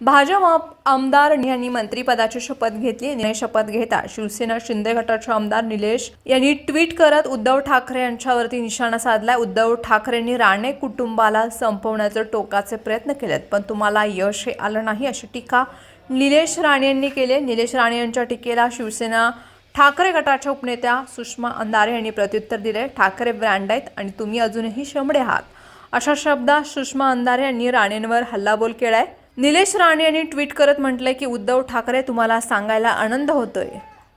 भाजप आमदार यांनी मंत्रीपदाची शपथ घेतली. आणि शपथ घेता शिवसेना शिंदे गटाचे आमदार निलेश यांनी ट्विट करत उद्धव ठाकरे यांच्यावरती निशाणा साधलाय. उद्धव ठाकरेंनी राणे कुटुंबाला संपवण्याचे टोकाचे प्रयत्न केलेत पण तुम्हाला यश हे आलं नाही अशी टीका निलेश राणे यांनी केली. निलेश राणे यांच्या टीकेला शिवसेना ठाकरे गटाच्या उपनेत्या सुषमा अंधारे यांनी प्रत्युत्तर दिले. ठाकरे ब्रँड आहेत आणि तुम्ही अजूनही शंभडे आहात. अशा शब्दात सुषमा अंधारे यांनी राणेंवर हल्लाबोल केलाय. निलेश राणे यांनी ट्विट करत म्हटलंय की उद्धव ठाकरे तुम्हाला सांगायला आनंद होतोय.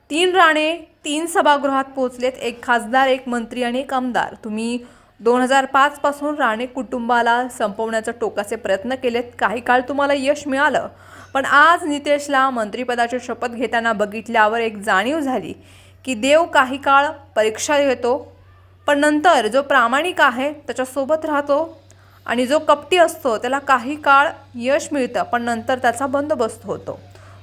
तीन राणे तीन सभागृहात पोहोचलेत. एक खासदार एक मंत्री आणि एक आमदार. तुम्ही दोन हजार पाचपासून राणे कुटुंबाला संपवण्याचा टोकाचे प्रयत्न केलेत. काही काळ तुम्हाला यश मिळालं. पण आज नितेशला मंत्रिपदाची शपथ घेताना बघितल्यावर एक जाणीव झाली की देव काही काळ परीक्षा घेतो पण नंतर जो प्रामाणिक आहे त्याच्यासोबत राहतो आणि जो कपटी असतो त्याला काही काळ यश मिळतं पण नंतर त्याचा बंदोबस्त होतो.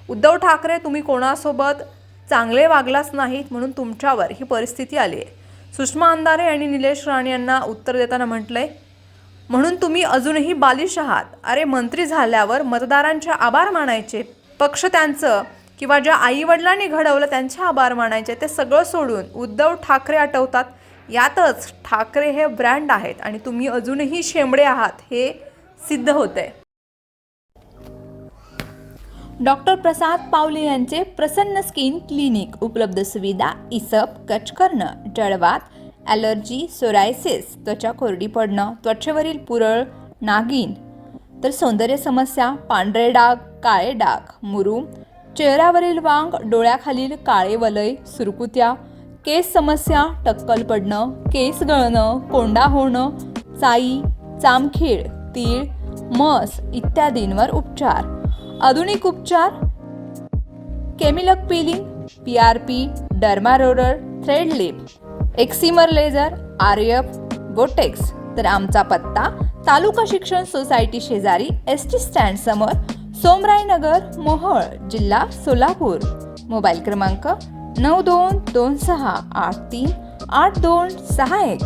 उद्धव ठाकरे तुम्ही कोणासोबत चांगले वागलाच नाहीत म्हणून तुमच्यावर ही परिस्थिती आली आहे. सुषमा अंधारे आणि निलेश राणे यांना उत्तर देताना म्हटलंय म्हणून तुम्ही अजूनही बालिश आहात. अरे मंत्री झाल्यावर मतदारांचे आभार मानायचे पक्ष त्यांचं किंवा ज्या आई वडिलांनी घडवलं त्यांचे आभार मानायचे ते सगळं सोडून उद्धव ठाकरे आठवतात यातच ठाकरे हे ब्रँड आहेत आणि तुम्ही अजूनही शेंबडे आहात हे सिद्ध होतंय. डॉक्टर प्रसाद पावले यांचे प्रसन्न स्किन क्लिनिक उपलब्ध सुविधा इसप कच करणं जळवात ॲलर्जी सोरायसिस त्वचा कोरडी पडणं त्वचेवरील पुरळ नागिन तर सौंदर्य समस्या पांढरे डाग काळे डाग मुरूम चेहऱ्यावरील वांग डोळ्याखालील काळे वलय सुरकुत्या केस समस्या टक्कल पडणं केस गळणं कोंडा होणं चाई चामखीळ तीळ मस इत्यादींवर उपचार. आधुनिक उपचार? केमिलक peeling P R P derma roller thread lip excimer laser R F botox तर आमचा पत्ता तालुका शिक्षण सोसायटी शेजारी एस टी स्टँड समोर सोमरायनगर मोहळ जिल्हा सोलापूर. मोबाईल क्रमांक नऊ दोन दोन सहा आठ तीन आठ दोन सहा एक.